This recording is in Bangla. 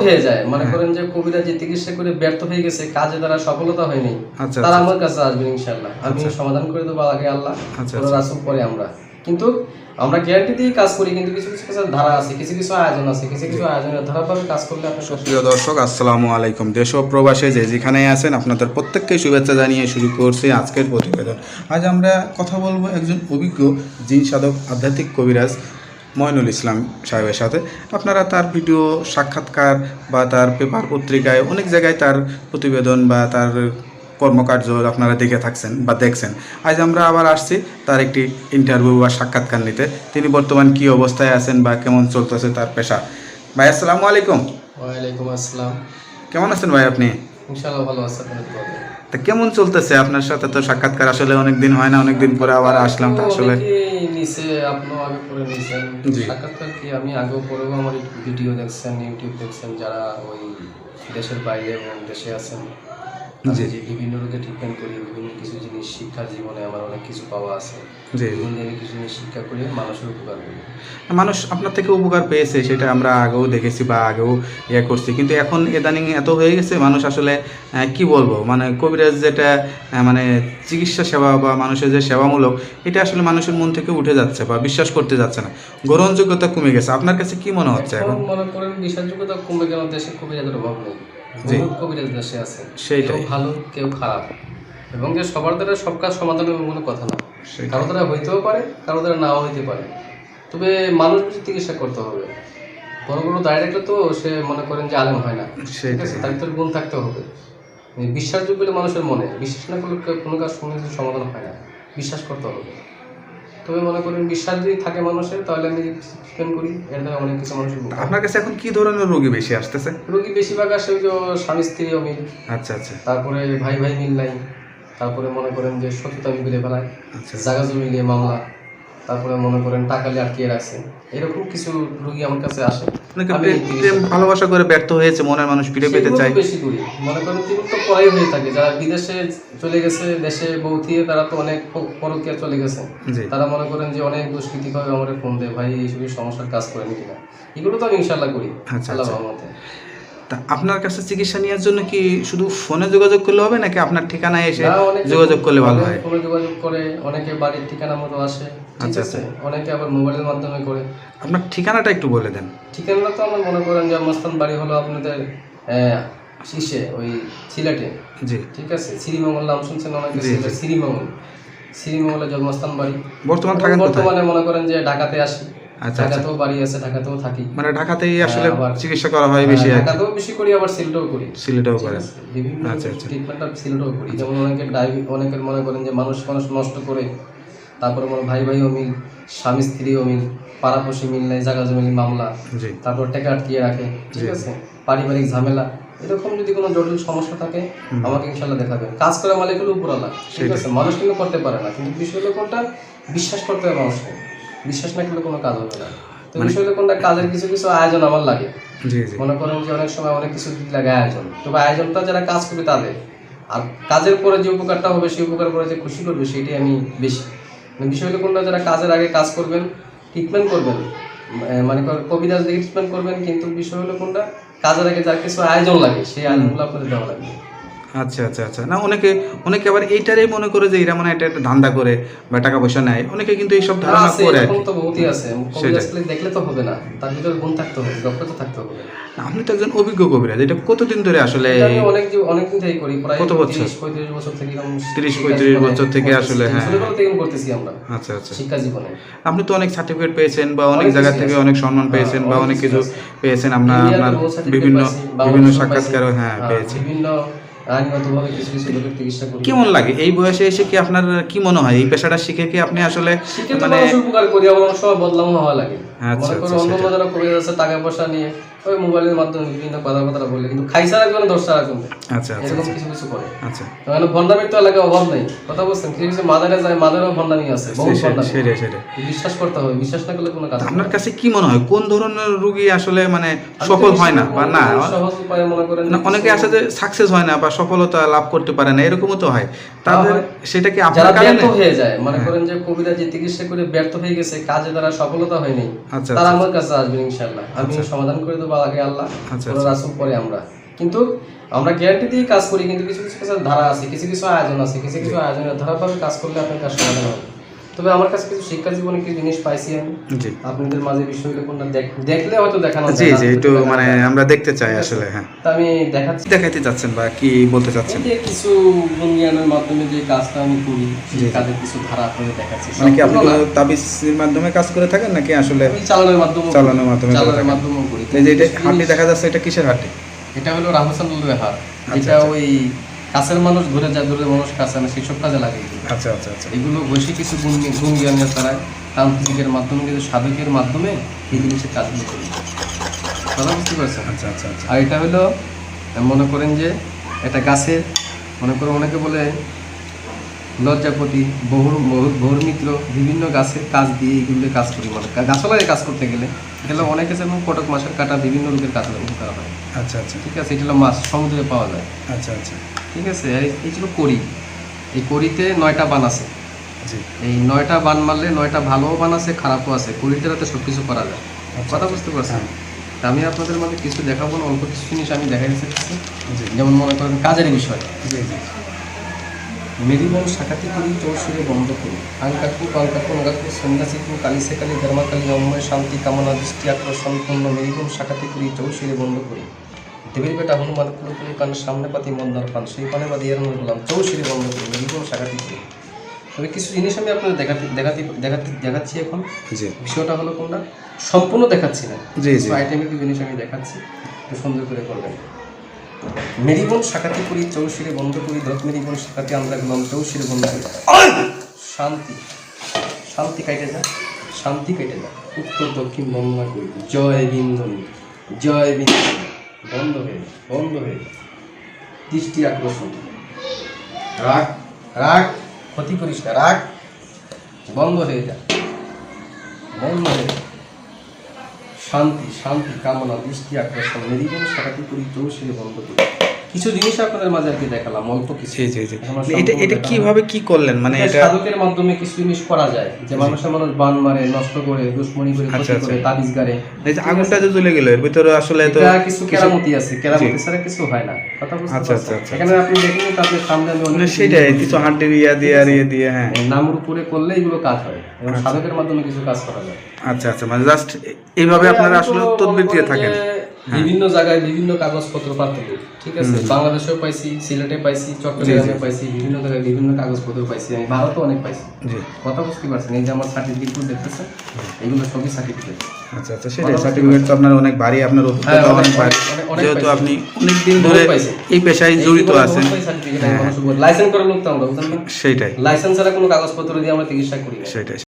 হয়ে যায়। মনে করেন যে কবিরা যে চিকিৎসা করে ব্যর্থ হয়ে গেছে কাজে তারা সফলতা হয়নি আচ্ছা তারা আমার কাছে আসবেন ইনশাল্লাহ আমি সমাধান করে দেবো আগে আল্লাহ আচ্ছা, রাসুল পরে আমরা। কিন্তু আমরা গ্যারান্টি দিয়ে কাজ করি কিন্তু কিছু কিছু কাজের ধারা আছে কিছু কিছু আয়োজন আছে কিছু কিছু আয়োজনের ধারাভাবে কাজ করলে আপনি সব প্রিয় দর্শক আসসালামু আলাইকুম। দেশ ও প্রবাসে যে যেখানে আছেন আপনাদের প্রত্যেককে শুভেচ্ছা জানিয়ে শুরু করছি আজকের প্রতিবেদন। আজ আমরা কথা বলব একজন অভিজ্ঞ জিন সাধক আধ্যাত্মিক কবিরাজ ময়নুল ইসলাম সাহেবের সাথে। আপনারা তার ভিডিও সাক্ষাৎকার বা তার পেপার পত্রিকায় অনেক জায়গায় তার প্রতিবেদন বা তার কর্মকার্য আপনারা দেখে থাকছেন বা দেখছেন। আজ আমরা আবার আসছি তার একটি ইন্টারভিউ বা সাক্ষাৎকার নিতে। তিনি বর্তমান কি অবস্থায় আছেন বা কেমন চলতেছে তার পেশা। ভাই আসসালামু আলাইকুম। ওয়ালাইকুম আসসালাম। কেমন আছেন ভাই আপনি? ইনশাআল্লাহ ভালো আছে আপনার তা কেমন চলতেছে? আপনার সাথে তো সাক্ষাৎকার আসলে অনেক দিন হয় না অনেক দিন পরে আবার আসলাম তো আসলে। নিচে আপনিও আগে পরে নিছেন। সাক্ষাৎকার কি আমি আগেও পরেও আমার ভিডিও দেখছেন ইউটিউব দেখছেন যারা ওই দেশের বাইরে এবং দেশে আছেন। জি। যে বিভিন্ন রোগে ট্রিটমেন্ট করি বিভিন্ন কিছু জিনিস শিক্ষা জীবনে আমার অনেক কিছু পাওয়া আছে। জি কিছু জিনিস শিক্ষা করে মানুষের উপকার করি। মানুষ আপনার থেকে উপকার পেয়েছে সেটা আমরা আগেও দেখেছি বা আগেও ইয়ে করছি। কিন্তু এখন ইদানিং এত হয়ে গেছে মানুষ আসলে কি বলব? মানে কবিরাজ যেটা মানে চিকিৎসা সেবা বা মানুষের যে সেবামূলক এটা আসলে মানুষের মন থেকে উঠে যাচ্ছে বা বিশ্বাস করতে যাচ্ছে না। গ্রহণযোগ্যতা কমে গেছে। আপনার কাছে কি মনে হচ্ছে এখন মনে করেন বিশ্বাসযোগ্যতা কমে গেল দেশে কবিরাজের অভাব নেই। কবিরাজ দেশে আছে। কেউ ভালো কেউ খারাপ। এবং যে সবার দ্বারা সব কাজ সমাধান হবে কোনো কথা না। কারও দ্বারা হইতেও পারে কারও দ্বারা নাও হইতে পারে। তবে মানুষ বুঝে চিকিৎসা করতে হবে। বড় বড় দায় তো সে মনে করেন যে আলেম হয় না। ঠিক আছে তার ভিতরে গুণ থাকতে হবে। এই বিশ্বাসযোগ্য হলে মানুষের মনে বিশ্বাস না করলে কোনো কাজ কোনো সমাধান হয় না। বিশ্বাস করতে হবে। তবে মনে করেন বিশ্বাস যদি থাকে মানুষের তাহলে আমি স্ক্যান করি। এর দ্বারা অনেক কিছু মানুষ আপনার কাছে এখন কি ধরনের রোগী বেশি আসতেছে? রোগী বেশিরভাগ আসে ওই যে স্বামী স্ত্রী অমিল আচ্ছা আচ্ছা। তারপরে ভাই ভাই মিল নাই। তারপরে মনে করেন যে সত্যতা মিলে ফেলায় আচ্ছা। জায়গা জমি নিয়ে মামলা। তারপরে মনে করেন টাকা লিয়ে আটকিয়ে রাখছে। এরকম কিছু রোগী আমার কাছে আসে। প্রেম- ভালোবাসা করে ব্যর্থ হয়েছে মনের মানুষ ফিরে পেতে চায়। বেশি করি। মনে করেন তিনি তো করাই হয়ে থাকে। যারা বিদেশে চলে গেছে দেশে বৌথিয়ে তারা তো অনেক পরকিয়া চলে গেছে। তারা মনে করেন যে অনেক দুষ্কৃতিভাবে আমার ফোন দেয় ভাই এইসব সমস্যার কাজ করেনি কিনা? এগুলো তো আমি ইনশাল্লাহ করি আচ্ছা, আল্লাহ আচ্ছা। তা আপনার কাছে চিকিৎসা নেওয়ার জন্য কি শুধু ফোনে যোগাযোগ করলে হবে নাকি আপনার ঠিকানায় এসে যোগাযোগ করলে ভালো হয়? ফোনে যোগাযোগ করে অনেকে বাড়ির ঠিকানা মতো আসে আচ্ছা আচ্ছা, অনেকে আবার মোবাইলের মাধ্যমে করে। আপনার ঠিকানাটা একটু বলে দেন। ঠিকানা তো আমার মনে করেন যে অবস্থান বাড়ি হলো আপনাদের শীর্ষে ওই সিলেটে। জি। ঠিক আছে? শ্রীমঙ্গল নাম শুনছেন অনেকে? শ্রীমঙ্গল। শ্রীমঙ্গলের জন্মস্থান বাড়ি। বর্তমান বর্তমানে মনে করেন যে ঢাকাতে আসি। আচ্ছা আচ্ছা। ঢাকাতেও বাড়ি আছে ঢাকাতেও থাকি। মানে ঢাকাতেই আসলে হ্যাঁ, চিকিৎসা করা হয় বেশি ঢাকাতেও বেশি করি আবার সিলেটেও করি। সিলেটেও করেন। ঠিক আছে? বিভিন্ন আচ্ছা। ট্রিটমেন্টটা সিলেটেও করি। যেমন ডায়াবেটিস অনেকের মনে করেন যে মানুষ মানুষ নষ্ট করে তারপরে মনে ভাই ভাই অমিল স্বামী স্ত্রী অমিল পাড়াপড়শি মিল নাই জায়গা জমি মামলা তারপর টাকা আটকিয়ে রাখে ঠিক আছে? পারিবারিক ঝামেলা এরকম যদি কোনো জটিল সমস্যা থাকে আমাকে ইনশাল্লাহ দেখাবেন। কাজ করে মালিক হলো উপরালা ঠিক আছে? মানুষ কিন্তু করতে পারে না কিন্তু বিষয় হলো কোনটা? বিশ্বাস করতে হবে মানুষকে। বিশ্বাস না করলে কোনো কাজ হবে না। তো বিষয় হলো কোনটা কাজের কিছু কিছু আয়োজন আমার লাগে। মনে করেন যে অনেক সময় অনেক কিছু লাগে আয়োজন। তবে আয়োজনটা যারা কাজ করবে তাদের। আর কাজের পরে যে উপকারটা হবে সেই উপকার করে যে খুশি করবে সেটাই আমি বেশি। মানে বিষয় হলো কোনটা যারা কাজের আগে কাজ করবেন ট্রিটমেন্ট করবেন মানে কবিরাজ দিয়ে ট্রিটমেন্ট করবেন কিন্তু বিষয় হলো কোনটা? কাজের আগে যার কিছু আয়োজন লাগে সেই আয়োজনগুলো আপনাদের দেওয়া লাগবে। আচ্ছা আচ্ছা আচ্ছা। না অনেকে অনেকে আবার এইটারই মনে করে যে এরা মানে এটা একটা ধান্দা করে বা টাকা পয়সা নেয়। অনেকে কিন্তু এইসব ধারণা করে। এরকম তো বহুতই আছে। দেখলে তো হবে না। তার ভিতরে গুণ থাকতে হবে দক্ষতা থাকতে হবে। আপনি তো একজন অভিজ্ঞ কবিরাজ। এটা কতদিন ধরে আসলে অনেক অনেকদিন থেকে করি। প্রায় কত বছর? 30 35 বছর থেকে এরকম 30 35 বছর থেকে আসলে, হ্যাঁ। করতেছি আমরা আচ্ছা আচ্ছা। শিক্ষা জীবনে। আপনি তো অনেক সার্টিফিকেট পেয়েছেন বা অনেক জায়গা থেকে অনেক সম্মান পেয়েছেন বা অনেক কিছু পেয়েছেন। আপনার আপনার বিভিন্ন বিভিন্ন সাক্ষাৎকারও হ্যাঁ পেয়েছি। বিভিন্ন আইনগতভাবে কিছু কিছু লোকের চিকিৎসা করি কেমন লাগে? এই বয়সে এসে কি আপনার কি মনে হয়? এই পেশাটা শিখে কি আপনি আসলে মানে উপকার করি আবার অনেক সময় হওয়া লাগে। আচ্ছা, মনে করো আচ্ছা, অন্য অন্য যারা করে যাচ্ছে টাকা পয়সা নিয়ে। ওই মোবাইলের মাধ্যমে বিভিন্ন কথাবার্তা বলে কিন্তু খাইসার একজন দশটার একজন। আচ্ছা আচ্ছা এরকম কিছু কিছু করে। আচ্ছা। মানে ভণ্ডামির তো এলাকায় অভাব নেই। কথা বলছেন কিছু কিছু মাদারে যায় মাদারেও ভণ্ডামি আছে সেটাই সেটাই। বিশ্বাস করতে হবে বিশ্বাস না করলে কোনো কাজ আপনার কাছে কি মনে হয়? কোন ধরনের রোগী আসলে মানে সফল হয় না? বা না সহজ উপায়ে মনে করেন না, অনেকে আছে যে সাকসেস হয় না বা সফলতা লাভ করতে পারে না এরকমও তো হয়। তাদের। সেটা কি আপনার কারণে? হয়ে যায় মনে করেন যে কবিরা যে চিকিৎসা করে ব্যর্থ হয়ে গেছে কাজে তারা সফলতা হয়নি আচ্ছা তারা আমার কাছে আসবেন ইনশাল্লাহ আমি সমাধান করে দেবো আগে আল্লাহ আচ্ছা, রাসুল পরে আমরা। কিন্তু আমরা গ্যারান্টি দিয়ে কাজ করি কিন্তু কিছু কিছু কিছু ধারা আছে কিছু কিছু আয়োজন আছে কিছু কিছু আয়োজনের ধারাভাবে কাজ করলে আপনার কাজ সমাধান হবে। তবে আমার কাছে কিছু শিক্ষা জীবনে কিছু জিনিস পাইছি আমি। জি। আপনাদের মাঝে বিষয়গুলো দেখ- দেখলে হয়তো দেখানো জি জি একটু মানে আমরা দেখতে চাই আসলে হ্যাঁ। তা আমি দেখাচ্ছি। দেখাইতে চাচ্ছেন বা কি বলতে চাচ্ছেন? যে কিছু গুণজ্ঞানের মাধ্যমে যে কাজটা আমি করি সেই। কাজের কিছু ধারা আপনাদের দেখাচ্ছি। মানে কি আপনি কোনো তাবিজের মাধ্যমে কাজ করে থাকেন নাকি আসলে আমি চালানোর মাধ্যমে চালানোর মাধ্যমে চালানোর মাধ্যমে করি। এই যে এটা হাঁটি দেখা যাচ্ছে এটা কিসের হাঁটি এটা হলো রাহসান হাট এটা আচ্ছা। ওই কাছের মানুষ ঘুরে যায় দূরের মানুষ কাছে আমি সেসব কাজে লাগে। আচ্ছা আচ্ছা আচ্ছা। এগুলো বসে কিছু গুণ গুণ জ্ঞানের তারায় তান্ত্রিকের মাধ্যমে কিন্তু সাধকের মাধ্যমে এই জিনিসের কাজগুলো করি। কথা বুঝতে পারছেন? আচ্ছা আচ্ছা আচ্ছা। আর এটা হলো মনে করেন যে এটা গাছের মনে করেন অনেকে বলে লজ্জাপতি বহুর বহুর মিত্র বিভিন্ন গাছের কাজ দিয়ে এইগুলো কাজ করি মানে গাছলায় কাজ করতে গেলে এগুলো অনেকে যেমন কটক মাছের কাটা বিভিন্ন রোগের কাজ করা হয়। আচ্ছা আচ্ছা। ঠিক আছে এটা হলো মাছ সমুদ্রে পাওয়া যায়। আচ্ছা আচ্ছা। ঠিক আছে এই ছিল করি। এই করিতে নয়টা বান আছে। এই নয়টা বান মারলে নয়টা ভালোও বান আছে খারাপও আছে। করিতে রাতে সব কিছু করা যায়। আচ্ছা, কথা বুঝতে পারছেন? তা আমি আপনাদের মধ্যে কিছু দেখাবো না অল্প কিছু জিনিস আমি দেখাই দিচ্ছি যেমন মনে করেন কাজের বিষয়। মেরিবন শাখাতি করি চৌসুরে বন্ধ করি। আঙ্কাকু পাঙ্কাকু নাগাকু সন্ধ্যাসিকু কালী সেকালি ধর্মাকালী অময় শান্তি কামনা দৃষ্টি আকর্ষণ পূর্ণ মেরিবন শাখাতি করি চৌসুরে বন্ধ করি। দেবীর বেটা হনুমান কুলকুলি পান সামনে পাতি মন্দার পান সেই পানে বাদি এর বললাম চৌসুরে বন্ধ করি মেরিবন শাখাতি করি। তবে কিছু জিনিস আমি আপনাদের দেখাতে দেখাতে দেখাতে দেখাচ্ছি এখন। জি। বিষয়টা হলো কোনটা? সম্পূর্ণ দেখাচ্ছি না। জি জি। আইটেমের কিছু জিনিস আমি দেখাচ্ছি একটু সুন্দর করে করবেন। মেরিবন শাখাতি করি চৌশিরে বন্ধ করি দত মেরিবন শাখাতি আমরা গেলাম চৌশিরে বন্ধ করি। শান্তি। শান্তি কাইটে যা শান্তি কেটে যা। উত্তর দক্ষিণ বন্দনা করি। জয় বিন্দনী জয় বিন্দনী বন্ধ হয়ে বন্ধ হয়ে। দৃষ্টি আকর্ষণ। রাগ রাগ, ক্ষতি করিস না রাগ, বন্ধ হয়ে যা বন্ধ হয়ে শান্তি শান্তি, কামনা, দৃষ্টি আকর্ষণ মেরিগন শাখাটি করি চৌষে বন্ধ করি কিছু জিনিস আপনাদের মাঝে আর কি দেখালাম অল্প কিছু। জি জি জি। এটা এটা কীভাবে কি করলেন? মানে এটা সাধকের মাধ্যমে কিছু জিনিস করা যায়। যে মানুষের মানুষ বান মারে নষ্ট করে দুশ্মনী করে আচ্ছা, ক্ষতি করে আচ্ছা। তাবিজ গারে এই যে আগুনটা যে জ্বলে গেল এর ভিতরে আসলে তো কিছু কেরামতি আছে। কেরামতি ছাড়া কিছু হয় না। কথা বুঝতে আচ্ছা, আচ্ছা, আচ্ছা, এখানে আপনি দেখেন তো আপনার সামনে আমি অনেক মানে সেটাই কিছু। হাড্ডির ইয়া দিয়ে আর ইয়ে দিয়ে হ্যাঁ। এই নামের উপরে করলে এগুলো কাজ হয়। এবং সাধকের মাধ্যমে কিছু কাজ করা যায়। আচ্ছা আচ্ছা। মানে জাস্ট এইভাবে আপনারা আসলে মনে তদবির দিয়ে থাকেন। বিভিন্ন জায়গায় বিভিন্ন কাগজপত্র পাঠাবো ঠিক আছে? বাংলাদেশেও পাইছি সিলেটে পাইছি চট্টগ্রামে পাইছি বিভিন্ন জায়গায় বিভিন্ন কাগজপত্র পাইছি আমি ভারতেও অনেক পাইছি। কথা বুঝতে পারছেন? এই যে আমার সার্টিফিকেট দেখতেছেন এগুলো সবই সার্টিফিকেট আচ্ছা আচ্ছা সেটাই। সার্টিফিকেট তো আপনার অনেক ভারী আপনার অভিজ্ঞতা হ্যাঁ, অনেক, অনেক ভারী। অনেক, অনেক যেহেতু আপনি অনেক দিন ধরে এই পেশায় জড়িত আছেন। লাইসেন্স করার লোক তো আমরা বুঝলেন লাইসেন্স ছাড়া কোনো কাগজপত্র দিয়ে আমরা চিকিৎসা করি সেটাই।